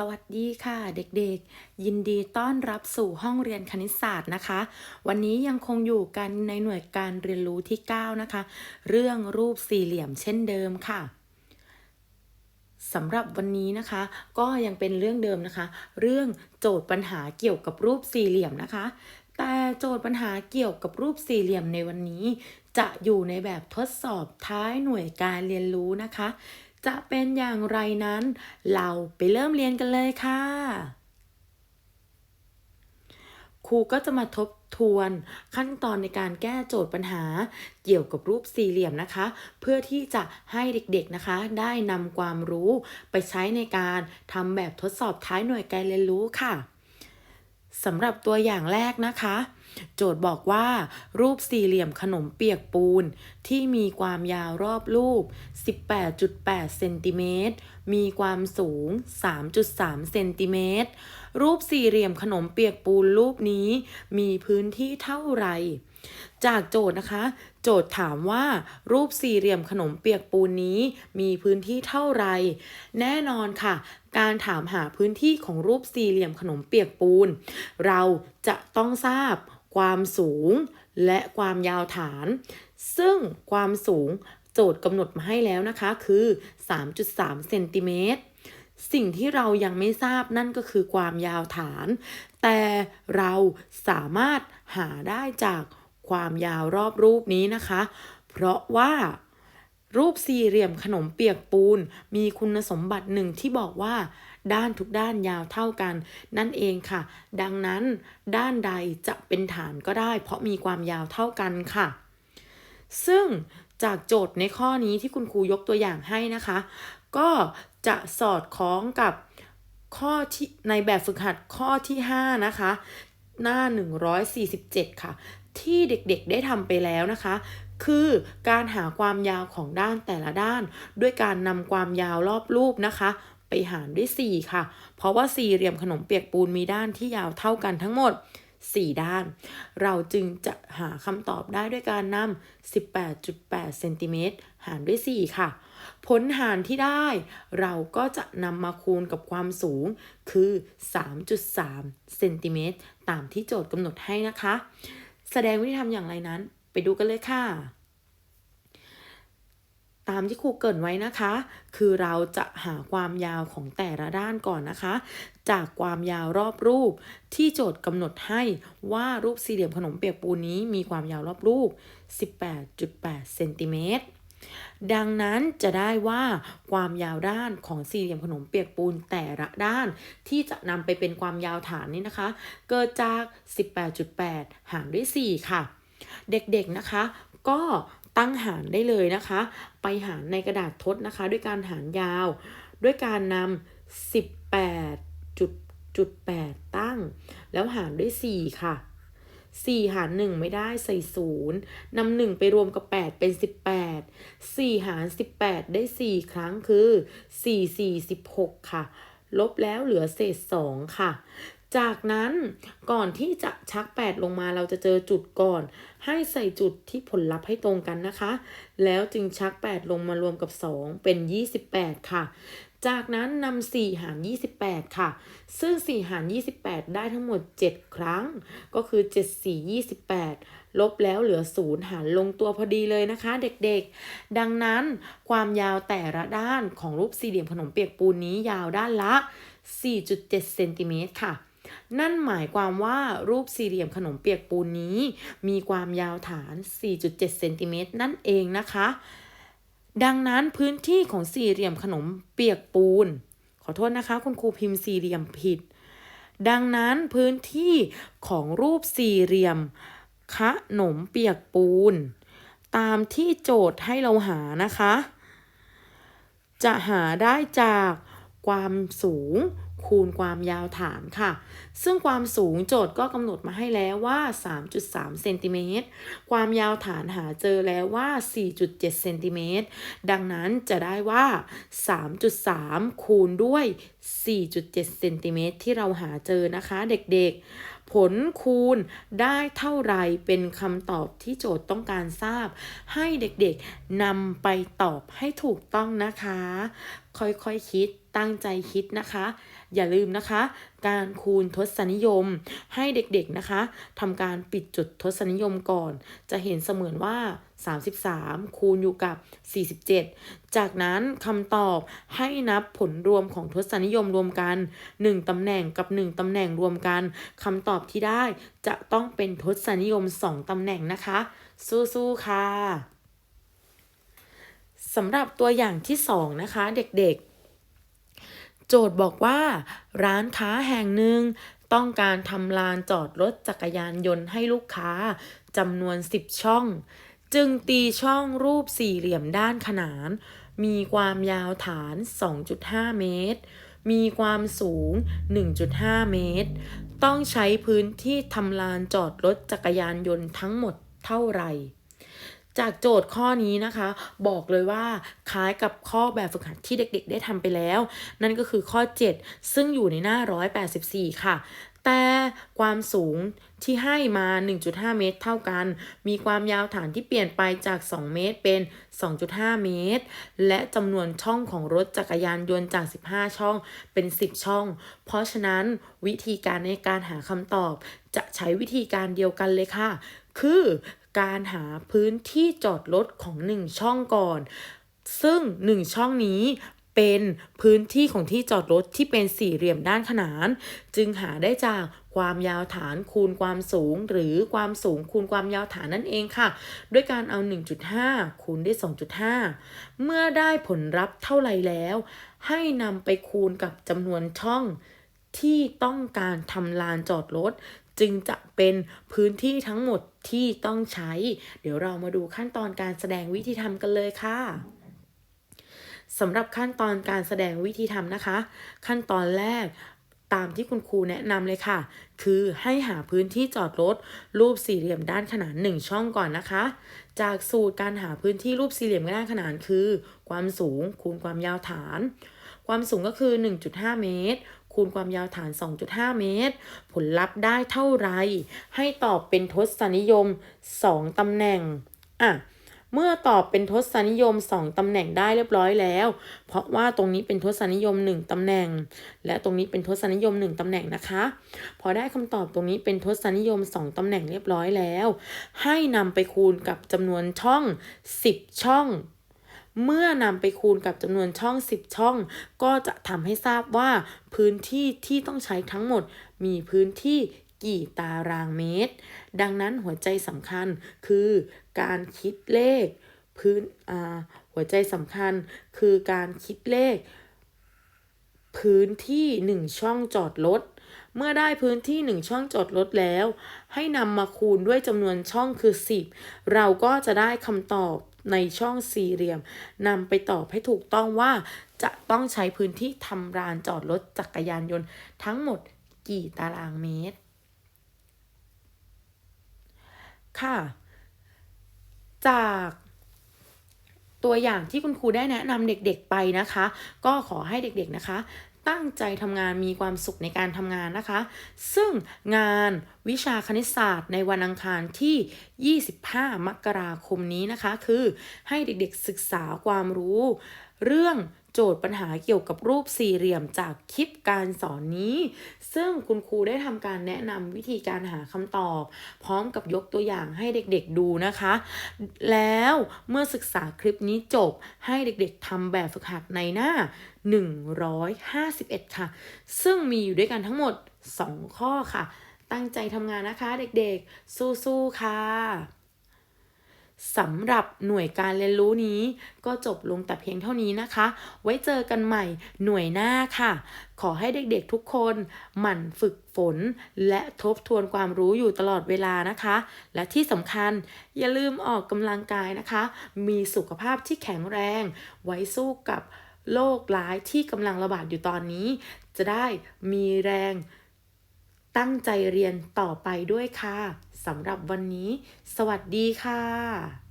สวัสดีค่ะ เด็กๆ ยินดีต้อนรับสู่ห้องเรียนคณิตศาสตร์นะคะ วันนี้ยังคงอยู่กันในหน่วยการเรียนรู้ที่ 9 นะคะ เรื่องรูปสี่เหลี่ยมเช่นเดิมค่ะสำหรับวันนี้นะคะ ก็ยังเป็นเรื่องเดิมนะคะ เรื่องโจทย์ปัญหาเกี่ยวกับรูปสี่เหลี่ยมนะคะ แต่โจทย์ปัญหาเกี่ยวกับรูปสี่เหลี่ยมในวันนี้ จะอยู่ในแบบทดสอบท้ายหน่วยการเรียนรู้นะคะ จะเป็นอย่างไรนั้น เราไปเริ่มเรียนกันเลยค่ะ ครูก็จะมาทบทวนขั้นตอนในการแก้โจทย์ปัญหาเกี่ยวกับรูปสี่เหลี่ยมนะคะ เพื่อที่จะให้เด็กๆนะคะ ได้นำความรู้ไปใช้ในการทำแบบทดสอบท้ายหน่วยการเรียนรู้ค่ะ สำหรับตัวอย่างแรกนะคะ โจทย์บอกว่า รูปสี่เหลี่ยมขนมเปียกปูน ที่มีความยาวรอบรูป 18.8 เซนติเมตร มีความสูง 3.3 เซนติเมตร รูปสี่เหลี่ยมขนมเปียกปูนรูปนี้ มีพื้นที่เท่าไหร่ จากโจทย์นะคะ โจทย์ถามว่ารูปสี่เหลี่ยมขนมเปียกปูนนี้มีพื้นที่เท่าไร แน่นอนค่ะ การถามหาพื้นที่ของรูปสี่เหลี่ยมขนมเปียกปูน เราจะต้องทราบความสูงและความยาวฐาน ซึ่งความสูงโจทย์กำหนดมาให้แล้วนะคะคือ 3.3 เซนติเมตร สิ่งที่เรายังไม่ทราบนั่นก็คือความยาวฐาน แต่เราสามารถหาได้จาก ความยาวรอบรูปนี้นะคะ เพราะว่ารูปสี่เหลี่ยมขนมเปียกปูน มีคุณสมบัติหนึ่งที่บอกว่า ด้านทุกด้านยาวเท่ากัน นั่นเองค่ะ ดังนั้นด้านใดจะเป็นฐานก็ได้ เพราะมีความยาวเท่ากันค่ะ ซึ่งจากโจทย์ในข้อนี้ที่คุณครูยกตัวอย่างให้นะคะ ก็จะสอดคล้องกับข้อที่ในแบบฝึกหัดข้อที่ 5 นะคะ หน้า 147 ค่ะ ที่เด็กๆได้ทำไปแล้วนะคะ คือการหาความยาวของด้านแต่ละด้าน ด้วยการนำความยาวรอบรูปนะคะ ไปหารด้วย 4 ค่ะ เพราะว่าสี่เหลี่ยมขนมเปียกปูนมีด้านที่ยาวเท่ากันทั้งหมด 4 ด้าน เราจึงจะหาคำตอบได้ด้วยการนำ18.8เซนติเมตรหารด้วย 4 ค่ะผลหารที่ได้เราก็จะนำมาคูณกับความสูงคือ 3.3 เซนติเมตรตามที่โจทย์กำหนดให้นะคะ แสดงวิธีทำอย่างไรนั้น ไปดูกันเลยค่ะ ตามที่ครูเกินไว้นะคะ คือเราจะหาความยาวของแต่ละด้านก่อนนะคะ จากความยาวรอบรูปที่โจทย์กำหนดให้ว่ารูปสี่เหลี่ยมขนมเปียกปูนนี้มีความยาวรอบรูป 18.8เซนติเมตร ดังนั้นจะได้ว่าความยาวด้านของสี่เหลี่ยมขนมเปียกปูนแต่ละด้าน ที่จะนำไปเป็นความยาวฐานนี้นะคะ เกิดจาก 18.8 หารด้วย 4 ค่ะ เด็กๆนะคะ ก็ตั้งหารได้เลยนะคะ ไปหารในกระดาษทดนะคะ ด้วยการหารยาว ด้วยการนำ18.8ตั้ง แล้วหารด้วย 4 ค่ะ 4 หาร 1 ไม่ได้ใส่0นำ1ไปรวมกับ 8 เป็น 18 4 หาร 18 ได้ 4 ครั้งคือ 4 4 16 ค่ะ ลบแล้วเหลือเศษ 2 ค่ะ จากนั้นก่อนที่จะชัก 8 ลงมาเราจะเจอจุดก่อน ให้ใส่จุดที่ผลลัพธ์ให้ตรงกันนะคะ แล้วจึงชัก 8 ลงมารวมกับ 2 เป็น 28 ค่ะ จากนั้นนำ4หาร 28 ค่ะ ซึ่ง 4 หาร 28 ได้ทั้งหมด 7 ครั้ง ก็คือ 7 4 28 ลบแล้วเหลือ 0 หารลงตัวพอดีเลยนะคะ เด็กๆ ดังนั้นความยาวแต่ละด้านของรูปสี่เหลี่ยมขนมเปียกปูนนี้ยาวด้านละ 4.7 เซนติเมตรค่ะ นั่นหมายความว่ารูปสี่เหลี่ยมขนมเปียกปูนนี้ มีความยาวฐาน 4.7 เซนติเมตรนั่นเองนะคะ ดังนั้นพื้นที่ของสี่เหลี่ยมขนมเปียกปูน ขอโทษนะคะ คุณครูพิมพ์สี่เหลี่ยมผิด ดังนั้นพื้นที่ของรูปสี่เหลี่ยมขนมเปียกปูน ตามที่โจทย์ให้เราหานะคะ จะหาได้จากความสูง คูณความยาวฐานค่ะ ซึ่งความสูงโจทย์ก็กำหนดมาให้แล้วว่า 3.3 เซนติเมตร ความยาวฐานหาเจอแล้วว่า 4.7 เซนติเมตร ดังนั้นจะได้ว่า 3.3 คูณด้วย 4.7 เซนติเมตรที่เราหาเจอนะคะเด็กๆผลคูณได้เท่าไรเป็นคำตอบที่โจทย์ต้องการทราบ ให้เด็กๆนำไปตอบให้ถูกต้องนะคะ ค่อยๆคคิดตั้งใจคิดนะคะ อย่าลืมนะคะ การคูณทศนิยม ให้เด็กๆนะคะทำการปิดจุดทศนิยมก่อน จะเห็นเสมือนว่า 33 คูณอยู่กับ 47 จากนั้นคำตอบให้นับผลรวมของทศนิยมรวมกัน 1ตำแหน่งกับ 1ตำแหน่งรวมกันคำตอบที่ได้จะต้องเป็นทศนิยม 2ตำแหน่งนะคะ สู้ๆค่ะสำหรับตัวอย่างที่ 2 นะคะ เด็กๆ โจทย์บอกว่า ร้านค้าแห่งหนึ่งต้องการทำลานจอดรถจักรยานยนต์ให้ลูกค้าจำนวน 10 ช่อง จึงตีช่องรูปสี่เหลี่ยมด้านขนาน มีความยาวฐาน 2.5 เมตร มีความสูง 1.5 เมตร ต้องใช้พื้นที่ทำลานจอดรถจักรยานยนต์ทั้งหมดเท่าไหร่ จากโจทย์ข้อนี้นะคะ บอกเลยว่าคล้ายกับข้อแบบฝึกหัดที่เด็กๆ ได้ทำไปแล้ว นั่นก็คือข้อ 7 ซึ่งอยู่ในหน้า 184 ค่ะ แต่ความสูงที่ให้มา 1.5 เมตร เท่ากัน มีความยาวฐานที่เปลี่ยนไปจาก 2 เมตรเป็น 2.5 เมตร และจำนวนช่องของรถจักรยานยนต์จาก 15 ช่องเป็น 10 ช่อง เพราะฉะนั้นวิธีการในการหาคำตอบจะใช้วิธีการเดียวกันเลยค่ะ คือ การหาพื้นที่จอดรถของ1ช่องก่อน ซึ่ง1ช่องนี้เป็นพื้นที่ของที่จอดรถที่เป็นสี่เหลี่ยมด้านขนาน จึงหาได้จากความยาวฐานคูณความสูง หรือความสูงคูณความยาวฐานนั่นเองค่ะ ด้วยการเอา 1.5 คูณด้วย 2.5 เมื่อได้ผลลัพธ์เท่าไหร่แล้ว ให้นำไปคูณกับจำนวนช่องที่ต้องการทำลานจอดรถ จึงจะเป็นพื้นที่ทั้งหมดที่ต้องใช้ เดี๋ยวเรามาดูขั้นตอนการแสดงวิธีทำกันเลยค่ะสำหรับขั้นตอนการแสดงวิธีทำนะคะ ขั้นตอนแรกตามที่คุณครูแนะนำเลยค่ะ คือให้หาพื้นที่จอดรถรูปสี่เหลี่ยมด้านขนาน 1 ช่องก่อนนะคะ จากสูตรการหาพื้นที่รูปสี่เหลี่ยมด้านขนานคือ ความสูงคูณความยาวฐาน ความสูงก็คือ 1.5 เมตร คูณความยาวฐาน 2.5 เมตร ผลลัพธ์ได้เท่าไร ให้ตอบเป็นทศนิยม 2ตำแหน่ง อะ เมื่อตอบเป็นทศนิยม 2ตำแหน่งได้เรียบร้อยแล้ว เพราะว่าตรงนี้เป็นทศนิยม 1ตำแหน่ง และตรงนี้เป็นทศนิยม 1ตำแหน่งนะคะ พอได้คำตอบตรงนี้เป็นทศนิยม 2ตำแหน่งเรียบร้อยแล้ว ให้นำไปคูณกับจำนวนช่อง 10 ช่อง เมื่อนำไปคูณกับจำนวนช่อง 10 ช่อง ก็จะทำให้ทราบว่า พื้นที่ที่ต้องใช้ทั้งหมด มีพื้นที่กี่ตารางเมตร ดังนั้นหัวใจสำคัญคือการคิดเลข พื้นหัวใจสำคัญคือการคิดเลข พื้นที่ 1 ช่องจอดรถเมื่อได้พื้นที่ 1 ช่องจอดรถแล้ว ให้นำมาคูณด้วยจำนวนช่องคือ 10 เราก็จะได้คำตอบ ในช่องสี่เหลี่ยมนำไปตอบให้ถูกต้องว่า จะต้องใช้พื้นที่ทำรานจอดรถจักรยานยนต์ ทั้งหมดกี่ตารางเมตร ค่ะ จาก ตัวอย่างที่คุณครูได้แนะนำเด็กๆไปนะคะ ก็ขอให้เด็กๆนะคะ ตั้งใจทำงานมีความสุขในการทำงานนะคะ ซึ่งงานวิชาคณิตศาสตร์ในวันอังคารที่ 25 มกราคมนี้นะคะ คือให้เด็กๆศึกษาความรู้ เรื่อง โจทย์ปัญหาเกี่ยวกับรูปสี่เหลี่ยมจากคลิปการสอนนี้ ซึ่งคุณครูได้ทำการแนะนำวิธีการหาคำตอบ พร้อมกับยกตัวอย่างให้เด็กๆดูนะคะ แล้วเมื่อศึกษาคลิปนี้จบให้เด็กๆทำแบบฝึกหัดในหน้า 151 ค่ะ ซึ่งมีอยู่ด้วยกันทั้งหมด 2 ข้อค่ะ ตั้งใจทำงานนะคะเด็กๆ สู้ๆ ค่ะ สำหรับหน่วยการเรียนรู้นี้ ก็จบลงแต่เพียงเท่านี้นะคะ ไว้เจอกันใหม่หน่วยหน้าค่ะ ขอให้เด็กๆทุกคนหมั่นฝึกฝน และทบทวนความรู้อยู่ตลอดเวลานะคะ และที่สำคัญอย่าลืมออกกำลังกายนะคะ มีสุขภาพที่แข็งแรง ไว้สู้กับโรคร้ายที่กำลังระบาดอยู่ตอนนี้ จะได้มีแรง ตั้งใจเรียนต่อไปด้วยค่ะสำหรับวันนี้ สวัสดีค่ะ